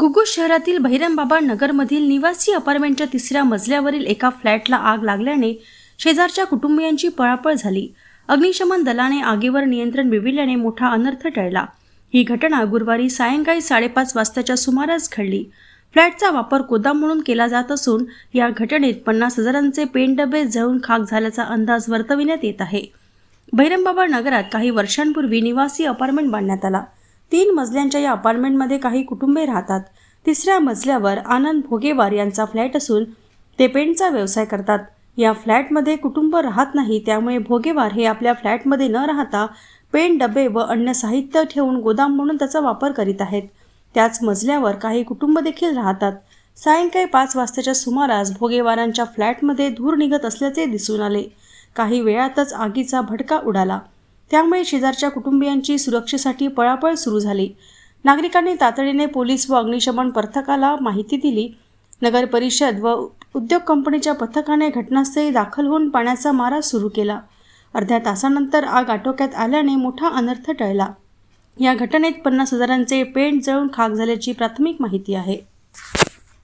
गुगुस शहरातील बहिरमबाबा नगरमधील निवासी अपार्टमेंटच्या तिसऱ्या मजल्यावरील एका फ्लॅटला आग लागल्याने शेजारच्या कुटुंबियांची पळापळ झाली. अग्निशमन दलाने आगीवर नियंत्रण मिळविल्याने मोठा अनर्थ टळला. ही घटना गुरुवारी सायंकाळी साडेपाच वाजताच्या सुमारास घडली. फ्लॅटचा वापर गोदाम म्हणून केला जात असून या घटनेत पन्नास हजारांचे पेन डबे जळून खाक झाल्याचा अंदाज वर्तविण्यात येत आहे. बहिरमबाबा नगरात काही वर्षांपूर्वी निवासी अपार्टमेंट बांधण्यात आला. तीन मजल्यांच्या या अपार्टमेंटमध्ये काही कुटुंबे राहतात. तिसऱ्या मजल्यावर आनंद भोगेवार यांचा फ्लॅट असून ते पेंटचा व्यवसाय करतात. या फ्लॅटमध्ये कुटुंब राहत नाही त्यामुळे भोगेवार हे आपल्या फ्लॅटमध्ये न राहता पेंट डबे व अन्य साहित्य ठेवून गोदाम म्हणून त्याचा वापर करीत आहेत. त्याच मजल्यावर काही कुटुंब देखील राहतात. सायंकाळी पाच वाजताच्या सुमारास भोगेवारांच्या फ्लॅटमध्ये धूर निघत असल्याचे दिसून आले. काही वेळातच आगीचा भडका उडाला. त्यामुळे शेजारच्या कुटुंबियांची सुरक्षेसाठी पळापळ सुरू झाली. नागरिकांनी तातडीने पोलीस व अग्निशमन पथकाला माहिती दिली. नगर परिषद व उद्योग कंपनीच्या पथकाने घटनास्थळी दाखल होऊन पाण्याचा मारा सुरू केला. अर्ध्या तासानंतर आग आटोक्यात आल्याने मोठा अनर्थ टळला. या घटनेत पन्नास हजारांचे पेंट जळून खाक झाल्याची प्राथमिक माहिती आहे.